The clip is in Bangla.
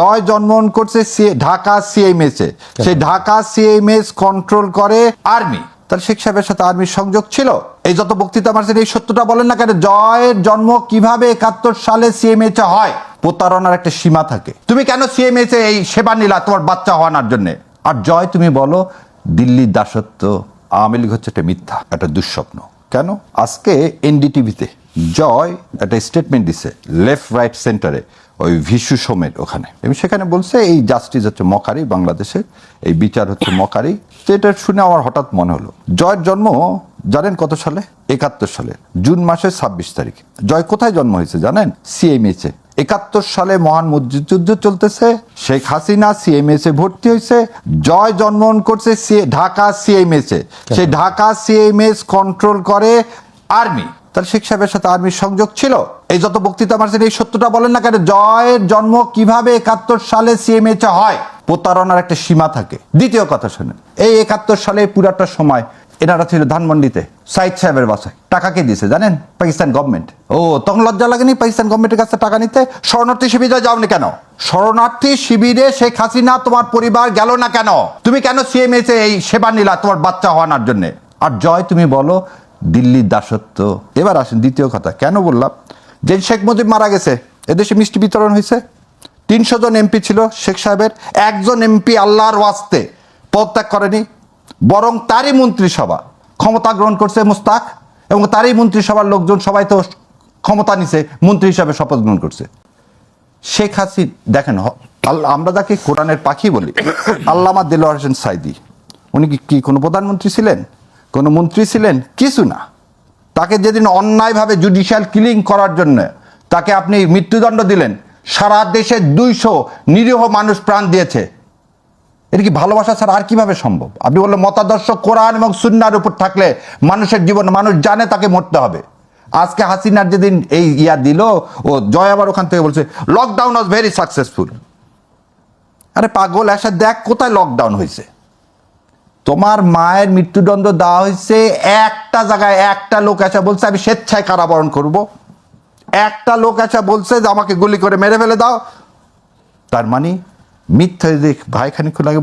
জয় জন্মগ্রহণ করছে ঢাকা সিএমএস এ। সেই ঢাকা সিএমএস কন্ট্রোল করে আর্মি তার শেখ সাহেবের সাথে আর্মির সংযোগ ছিল? এই যত বক্তৃতা মারছেন এই সত্যটা বলেন না কেন? জয়ের জন্ম কীভাবে একাত্তর সালে সিএমএস এ হয়? প্রতারণার একটা সীমা থাকে। তুমি কেন সিএমএস এ এই সেবা নিলা তোমার বাচ্চা হওয়ানোর জন্য? আর জয় তুমি বলো দিল্লির দাসত্ব আওয়ামী লীগ হচ্ছে একটা মিথ্যা একটা দুঃস্বপ্ন। কেন? আজকে এনডিটিভিতে জয় একটা স্টেটমেন্ট দিছে লেফট রাইট সেন্টারে ওই ভিশু সোমের ওখানে। এবং সেখানে বলছে এই জাস্টিস হচ্ছে মকারি বাংলাদেশের এই বিচার হচ্ছে মকারি। তো এটা শুনে আমার হঠাৎ মনে হলো জয়ের জন্ম জানেন কত সালে? একাত্তর সালে জুন মাসের ছাব্বিশ তারিখ। জয় কোথায় জন্ম হয়েছে জানেন? সিএমএইচ এ। একাত্তর সালে মহান মুক্তিযুদ্ধ চলতেছে শেখ হাসিনা সিএমএস এ ভর্তি হয়েছে জয় জন্মগ্রহণ করছে সি- ঢাকা সিএমএস এ। সেই ঢাকা সিএমএস কন্ট্রোল করে আর্মি তার শেখ সাহেবের সাথে আর্মির সংযোগ ছিল? এই যত বক্তৃতা মারছেন, এই সত্যটা বলেন না কেন? জয়ের জন্ম কীভাবে একাত্তর সালে সিএমএচ হয়? প্রতারণার একটা সীমা থাকে। দ্বিতীয় কথা শুনেন, এই একাত্তর সালে পুরাটা সময় এনারা ছিল ধানমন্ডিতে, সাইদ সাহেবের বাসায়। টাকা কে দিয়েছে জানেন? পাকিস্তান গভর্নমেন্ট ও, তখন লজ্জা লাগেনি পাকিস্তান গভর্নমেন্টের কাছে টাকা নিতে? শরণার্থী শিবিরে যাওনি কেন? শরণার্থী শিবিরে শেখ হাসিনা তোমার পরিবার গেল না কেন? তুমি কেন সিএমএস এই সেবা নিলা তোমার বাচ্চা হওয়ানোর জন্য? আর জয় তুমি বলো দিল্লির দাসত্ব। এবার আসেন দ্বিতীয় কথা, কেন বললাম? যে শেখ মুজিব মারা গেছে, এদেশে মিষ্টি বিতরণ হয়েছে। তিনশো জন এমপি ছিল শেখ সাহেবের, একজন এমপি আল্লাহর ওয়াস্তে পদত্যাগ করেনি, বরং তারই মন্ত্রিসভা ক্ষমতা গ্রহণ করছে মুস্তাক, এবং তারই মন্ত্রিসভার লোকজন সবাই তো ক্ষমতা নিছে, মন্ত্রী হিসাবে শপথ গ্রহণ করছে। শেখ হাসিন, দেখেন আমরা যাকে কোরআনের পাখি বলি, আল্লামা দিলওয়ার হোসেন সাইদি, উনি কি কোনো প্রধানমন্ত্রী ছিলেন? কোনো মন্ত্রী ছিলেন? কিছু না। তাকে যেদিন অন্যায়ভাবে জুডিশিয়াল কিলিং করার জন্য তাকে আপনি মৃত্যুদণ্ড দিলেন, সারা দেশে দুইশো নিরীহ মানুষ প্রাণ দিয়েছে। এটা কি ভালোবাসা ছাড়া আর কীভাবে সম্ভব? আপনি বললেন মতাদর্শ কোরআন এবং সুন্নার উপর থাকলে মানুষের জীবন, মানুষ জানে তাকে মরতে হবে। আজকে হাসিনার যেদিন এই ইয়া দিল, ও জয় আবার ওখান থেকে বলছে লকডাউন ওয়াজ ভেরি সাকসেসফুল আরে পাগল, এসে দেখ কোথায় লকডাউন হয়েছে তোমার মায়ের মৃত্যুদণ্ড দেওয়া হয়েছে, একটা জায়গায় একটা লোক এসে বলছে, আমি স্বেচ্ছায় কারাবরণ করব। একটা লোক এসে বলছে যে, আমাকে গুলি করে মেরে ফেলে দাও। তার মানে মিথ্যা ভাইখানি ভাই